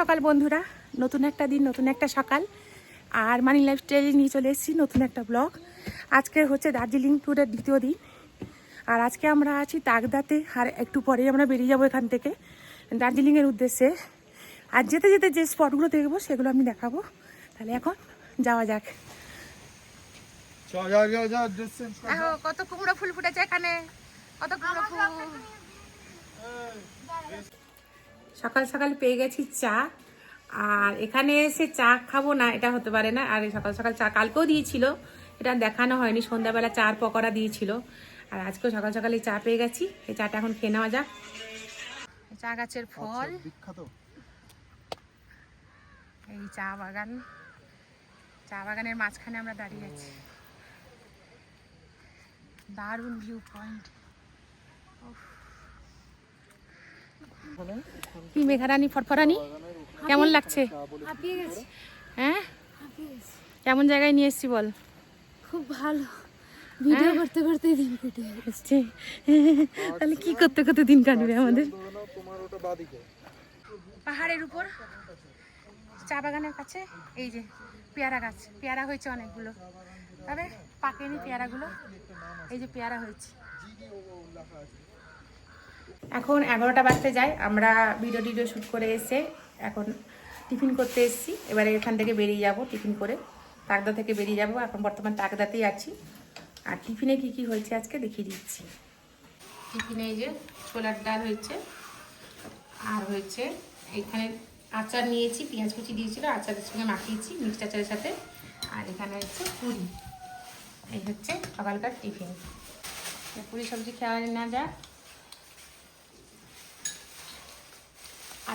সকাল বন্ধুরা। নতুন একটা দিন নতুন একটা সকাল। আর মানি লাইফস্টাইলে নিয়ে চলে এসেছি নতুন একটা ব্লগ আজকে হচ্ছে দার্জিলিং ট্যুরের দ্বিতীয় দিন। আর আজকে আমরা আছি তাগদাতে। আর একটু পরেই আমরা বেরিয়ে যাব এখান থেকে দার্জিলিংয়ের উদ্দেশ্যে। আর যেতে যেতে যে স্পটগুলো দেখব সেগুলো আমি দেখাবো। তাহলে এখন যাওয়া যাক। কত কুমড়ো ফুল ফুটেছে এখানে। কত কুমড়ো ফুল। সকাল সকাল পেয়ে গেছি চা। আর এখানে এসে চা খাব না এটা হতে পারে না। আর সকাল সকাল চা কালকেও দিয়েছিল এটা দেখানো হয়নি সন্ধ্যাবেলা চার পকোড়া দিয়েছিল। আর আজকেও সকাল সকালে চা পেয়ে গেছি এই চাটা এখন খেয়ে নেওয়া যাক। চা গাছের ফল। বিখ্যাত। এই চা বাগান। চা বাগানের মাঝখানে আমরা দাঁড়িয়ে আছি। দারুণ ভিউ পয়েন্ট কি মেঘারানি ফটফরানি কেমন লাগছে? হ্যাঁ? কেমন জায়গায় নিয়ে এসছি বল? খুব ভালো। ভিডিও করতে করতে দিন কেটে এসছে তাহলে কি করতে করতে দিন কাটবে আমাদের? পাহাড়ের উপর চা বাগানের কাছে এই যে পেয়ারা গাছ পেয়ারা হয়েছে অনেকগুলো। তবে পাকেনি পেয়ারাগুলো এই যে পেয়ারা হয়েছে। এখন এগারোটা বাজতে যায় আমরা ভিডিও টিডিও শ্যুট করে এসে এখন টিফিন করতে এসেছি। এবারে এখান থেকে বেরিয়ে যাব টিফিন করে। তাকদা থেকে বেরিয়ে যাব। এখন বর্তমান তাকদাতেই আছি। আর টিফিনে কি কি হয়েছে আজকে দেখিয়ে দিচ্ছি। টিফিনে এই যে ছোলার ডাল হয়েছে আর হয়েছে এখানে আচার নিয়েছি পেঁয়াজ কুচি দিয়েছিল আচারের সঙ্গে মাখিয়েছি মিক্সড আচারের সাথে। আর এখানে হচ্ছে পুরি। এই হচ্ছে সকালকার টিফিন পুরি সবজি খাওয়া না যাক।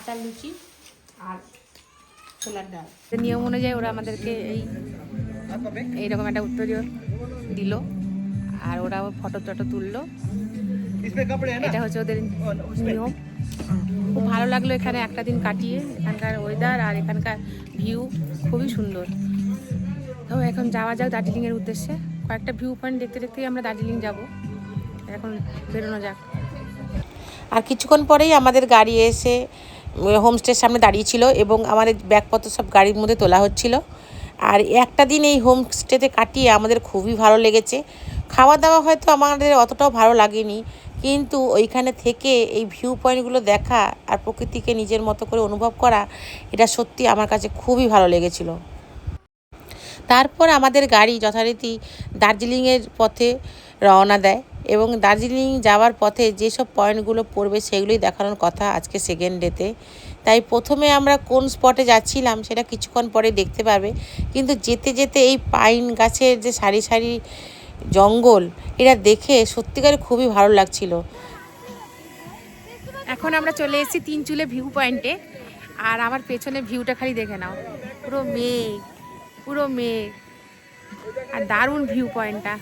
আটার লুচি আর ছোলার ডাল। নিয়ম অনুযায়ী ওরা আমাদেরকে এই এইরকম একটা উত্তর দিল আর ওরা ফটো টটো তুললো। এটা হচ্ছে ওদের নিয়ম। খুব ভালো লাগল এখানে একটা দিন কাটিয়ে এখানকার ওয়েদার আর এখানকার ভিউ খুবই সুন্দর। তো এখন যাওয়া যাক দার্জিলিংয়ের উদ্দেশ্যে। কয়েকটা ভিউ পয়েন্ট দেখতে দেখতেই আমরা দার্জিলিং যাব। এখন বেরোনো যাক। আর কিছুক্ষণ পরেই আমাদের গাড়ি এসে হোমস্টের সামনে দাঁড়িয়েছিল এবং আমাদের ব্যাগপত্র সব গাড়ির মধ্যে তোলা হচ্ছিল। আর একটা দিন এই হোমস্টেতে কাটিয়ে আমাদের খুবই ভালো লেগেছে। খাওয়া দাওয়া হয়তো আমাদের অতটাও ভালো লাগেনি, কিন্তু ওইখানে থেকে এই ভিউ পয়েন্টগুলো দেখা আর প্রকৃতিকে নিজের মতো করে অনুভব করা, এটা সত্যি আমার কাছে খুবই ভালো লেগেছিল। তারপর আমাদের গাড়ি যথারীতি দার্জিলিংয়ের পথে রওনা দেয়। এবং দার্জিলিং যাওয়ার পথে যেসব পয়েন্টগুলো পড়বে সেগুলোই দেখানোর কথা আজকে সেকেন্ড ডেতে তাই প্রথমে আমরা কোন স্পটে যাচ্ছিলাম সেটা কিছুক্ষণ পরে দেখতে পারবে কিন্তু যেতে যেতে এই পাইন গাছের যে সারি সারি জঙ্গল, এটা দেখে সত্যিকারে খুবই ভালো লাগছিল। এখন আমরা চলে এসেছি তিন চুলে ভিউ পয়েন্টে আর আমার পেছনে ভিউটা খালি দেখে নাও। পুরো মেঘ পুরো মেঘ। আর দারুণ ভিউ পয়েন্টটা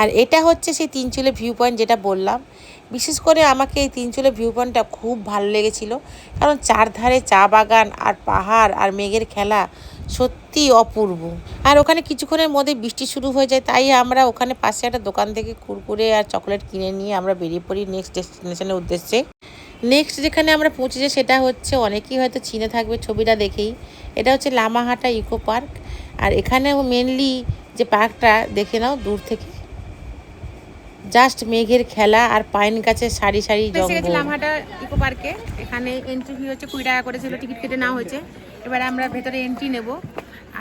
আর এটা হচ্ছে সেই তিনচুলে ভিউ পয়েন্ট যেটা বললাম। বিশেষ করে আমাকে এই তিনচুলে ভিউ পয়েন্টটা খুব ভালো লেগেছিল। কারণ চারধারে চা বাগান আর পাহাড় আর মেঘের খেলা সত্যি অপূর্ব। আর ওখানে কিছুক্ষণের মধ্যে বৃষ্টি শুরু হয়ে যায়, তাই আমরা ওখানে পাশে একটা দোকান থেকে কুরকুরে আর চকলেট কিনে নিয়ে আমরা বেরিয়ে পড়ি নেক্সট ডেস্টিনেশনের উদ্দেশ্যে। নেক্সট যেখানে আমরা পৌঁছেছি সেটা হচ্ছে অনেকেই হয়তো চিনে থাকবে ছবিটা দেখেই। এটা হচ্ছে লামাহাটা ইকো পার্ক আর এখানেও মেনলি যে পার্কটা দেখে নাও দূর থেকে। জাস্ট মেঘের খেলা আর পাইন গাছের সারি সারি জঙ্গল। লামহাটা ইকো পার্কে এখানে এন্ট্রি ফি হচ্ছে কুড়ি টাকা করেছিল টিকিট কেটে নেওয়া হয়েছে। এবারে আমরা ভেতরে এন্ট্রি নেব।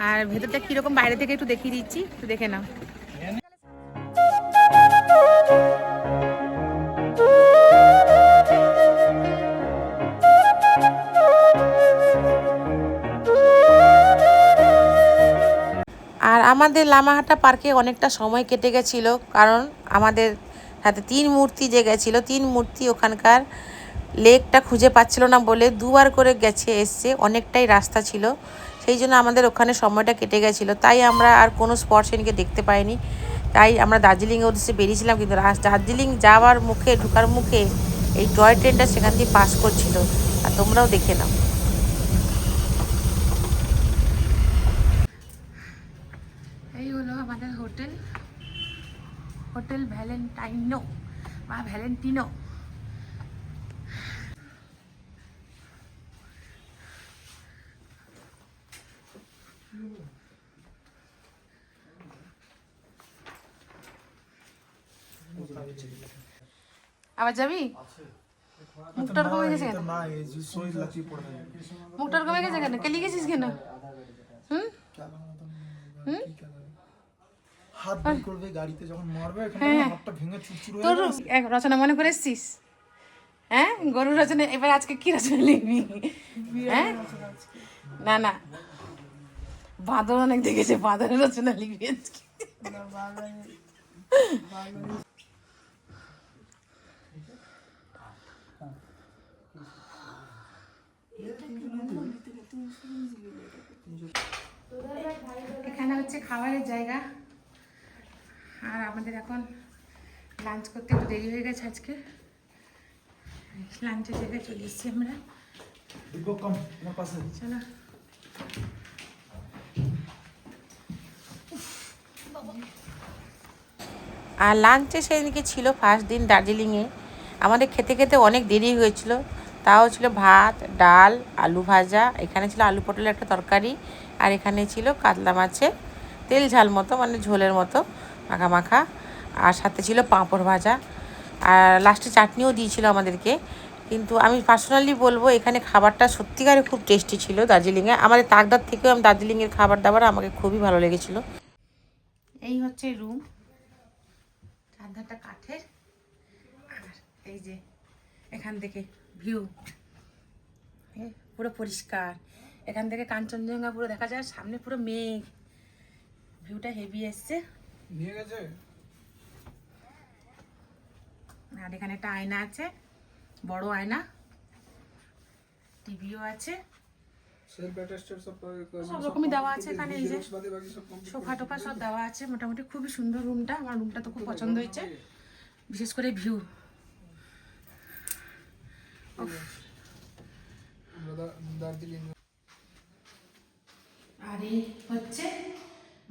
আর ভেতরটা কীরকম বাইরে থেকে একটু দেখিয়ে দিচ্ছি একটু দেখে নাও। আর আমাদের লামাহাটা পার্কে অনেকটা সময় কেটে গেছিল কারণ আমাদের সাথে তিন মূর্তি যে গেছিল, তিন মূর্তি ওখানকার লেকটা খুঁজে পাচ্ছিল না বলে দুবার করে গেছে, এসছে, অনেকটাই রাস্তা ছিল। সেই জন্য আমাদের ওখানে সময়টা কেটে গেছিল। তাই আমরা আর কোনো স্পট সেদিনকে দেখতে পাইনি। তাই আমরা দার্জিলিংয়ের উদ্দেশ্যে বেরিয়েছিলাম, কিন্তু দার্জিলিং যাওয়ার মুখে, ঢুকার মুখে এই টয় ট্রেনটা সেখান দিয়ে পাস করছিল। আর তোমরাও দেখে নাও। এই হলো আমাদের হোটেল। হোটেল ভ্যালেন্টাইনো বা ভ্যালেন্টিনো। আবার যাবি? মুখটার কমে গেছে কেন? মুখটার কমে গেছে কেন? কেলি গেছিস কেন? হুম? হুম? হাত বের করবে গাড়িতে যখন মারবে এখানে হ্যাঁ। হাতটা ভেঙে চুরচুর হয়ে যাবে। রচনা মনে করে এসছিস হ্যাঁ? গরু রচনা এবার আজকে কি রচনা লিখবি? হ্যাঁ? না না। বাঁদর অনেক দেখেছে বাঁদরের রচনা লিখবি আজকে। এখানে হচ্ছে খাবারের জায়গা। আমাদের এখন লাঞ্চ করতে একটু দেরি হয়ে গেছে আজকে। লাঞ্চের জায়গায় চলে এসেছি আমরা। চলো। আর লাঞ্চে সেদিনকে ছিল ফার্স্ট দিন দার্জিলিংয়ে আমাদের খেতে খেতে অনেক দেরি হয়েছিল। তাও ছিল ভাত ডাল আলু ভাজা এখানে ছিল আলু পটলের একটা তরকারি আর এখানে ছিল কাতলা মাছের তেল ঝাল মতো মানে ঝোলের মতো মাখা মাখা। আর সাথে ছিল পাঁপড় ভাজা। আর লাস্টে চাটনিও দিয়েছিল আমাদেরকে। কিন্তু আমি পার্সোনালি বলব এখানে খাবারটা সত্যিকারে খুব টেস্টি ছিল দার্জিলিংয়ে। আমাদের তাকদার থেকেও আমি দার্জিলিংয়ের খাবার দাবার আমাকে খুবই ভালো লেগেছিলো। এই হচ্ছে রুম চারধারটা কাঠের। আর এই যে এখান থেকে ভিউ পুরো পরিষ্কার। এখান থেকে কাঞ্চনজঙ্ঘা পুরো দেখা যায় সামনে পুরো মেঘ। ভিউটা হেভি এসছে। আর এখানে একটা আয়না আছে বড় আয়না। টিভিও আছে। সব রকমই দেওয়া আছে এখানে এই যে সোফা টোফা সব দেওয়া আছে মোটামুটি খুবই সুন্দর রুমটা আমার রুমটা তো খুব পছন্দ হয়েছে। বিশেষ করে ভিউ দার্জিলিং। আর এই হচ্ছে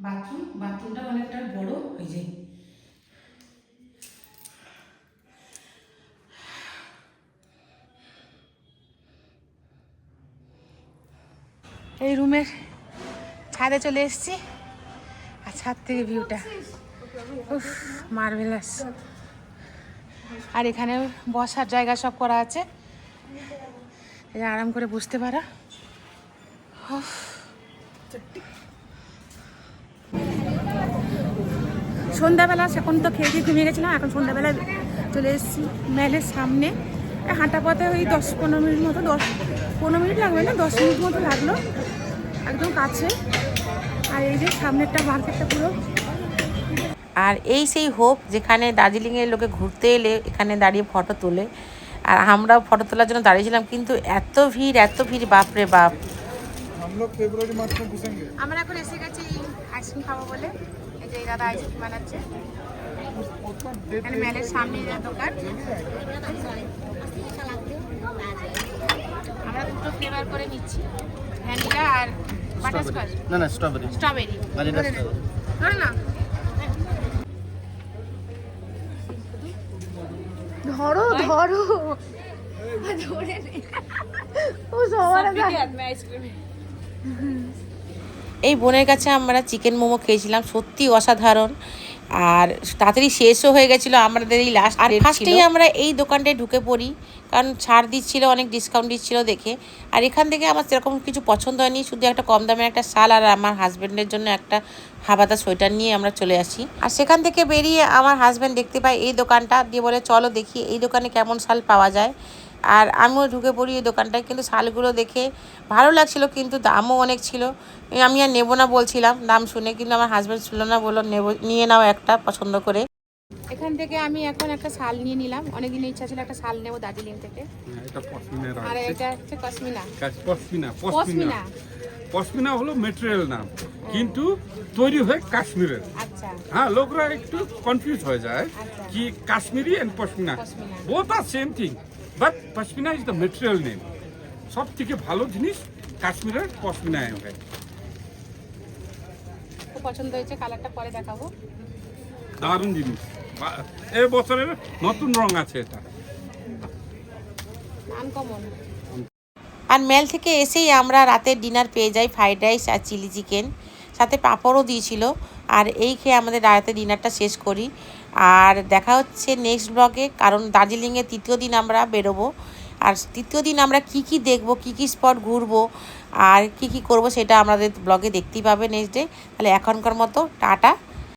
বাথরুম বাথরুমটা অনেকটা বড় এই যে এই রুমের ছাদে চলে এসেছি। আর ছাদ থেকে ভিউটা। উফ মার্ভেলাস আর এখানে বসার জায়গা সব করা আছে। আরাম করে বসতে পারা। সন্ধ্যাবেলা এখন তো খেয়ে দিয়ে ঘুমিয়ে গেছিলাম, এখন সন্ধ্যাবেলা চলে এসেছি মেলের সামনে। হাঁটা পথে ওই দশ পনেরো মিনিট মতো, দশ পনেরো মিনিট লাগবে না, দশ মিনিট মতো লাগল। একদম কাছে। আর এই যে সামনেরটা মার্কেটটা পুরো। আর এই সেই হোপ যেখানে দার্জিলিংয়ের লোকে ঘুরতে এলে এখানে দাঁড়িয়ে ফটো তোলে। আর আমরাও ফটো তোলার জন্য দাঁড়িয়েছিলাম কিন্তু এত ভিড় এত ভিড় বাপরে বাপ। আমরা আইসক্রিম খাব বলে। সামনে দুটো করে নিচ্ছি। ভ্যানিলা আর বাটারস্কচ না না স্ট্রবেরি। স্ট্রবেরি। নে। ধরে না। ধরো ধরো। ধরে নে। ও সবার আগে। এই বোনের কাছে আমরা চিকেন মোমো খেয়েছিলাম সত্যি অসাধারণ। আর তাড়াতাড়ি শেষও হয়ে গেছিল আমাদের এই লাস্ট আর ফার্স্টেই আমরা এই দোকানটায় ঢুকে পড়ি কারণ ছাড় দিচ্ছিল অনেক ডিসকাউন্ট দিচ্ছিল দেখে। আর এখান থেকে আমার সেরকম কিছু পছন্দ হয়নি শুধু একটা কম দামের একটা শাল আর আমার হাজব্যান্ডের জন্য একটা হাবাতা সোয়েটার নিয়ে আমরা চলে আসি। আর সেখান থেকে বেরিয়ে আমার হাজব্যান্ড দেখতে পাই এই দোকানটা দিয়ে বলে চলো দেখি এই দোকানে কেমন শাল পাওয়া যায়। আর আমিও ঢুকে পড়ি এই দোকানটায় কিন্তু শালগুলো দেখে ভালো লাগছিল কিন্তু দামও অনেক ছিল। আমি আর নেব না বলছিলাম দাম শুনে কিন্তু আমার হাজব্যান্ড ছিল না বলল নেব নিয়ে নাও একটা পছন্দ করে। এখান থেকে আমি এখন একটা শাল নিয়ে নিলাম অনেকদিন ইচ্ছা ছিল একটা শাল নেব দার্জিলিং থেকে। পশমিনার আর এটা হচ্ছে পশমিনা। পশমিনা পশমিনা। পশমিনা। হলো মেটেরিয়াল নাম কিন্তু তৈরি হয় কাশ্মীরের। আচ্ছা। হ্যাঁ লোকরা একটু কনফিউজ হয়ে যায় আচ্ছা। কি Kashmiri and pashmina. Pashmina. Both are same thing but pashmina is the material name সব থেকে ভালো জিনিস কাশ্মীরের পশমিনায় হয়। খুব পছন্দ হয়েছে কালারটা পরে দেখাবো। দারুণ জিনিস। এ বছরের নতুন রং আছে এটা। আনকমন আর মেল থেকে এসেই আমরা রাতের ডিনার পেয়ে যাই ফ্রাইড রাইস আর চিলি চিকেন। সাথে পাঁপড়ও দিয়েছিল। আর এই খেয়ে আমাদের রাতে ডিনারটা শেষ করি। আর দেখা হচ্ছে নেক্সট ব্লগে কারণ দার্জিলিংয়ে তৃতীয় দিন আমরা বেরোবো। আর তৃতীয় দিন আমরা কি কি দেখব, কি কি স্পট ঘুরবো, আর কি কি করব, সেটা আমাদের ব্লগে দেখতেই পাবে নেক্সট ডে তাহলে এখনকার মতো, টাটা।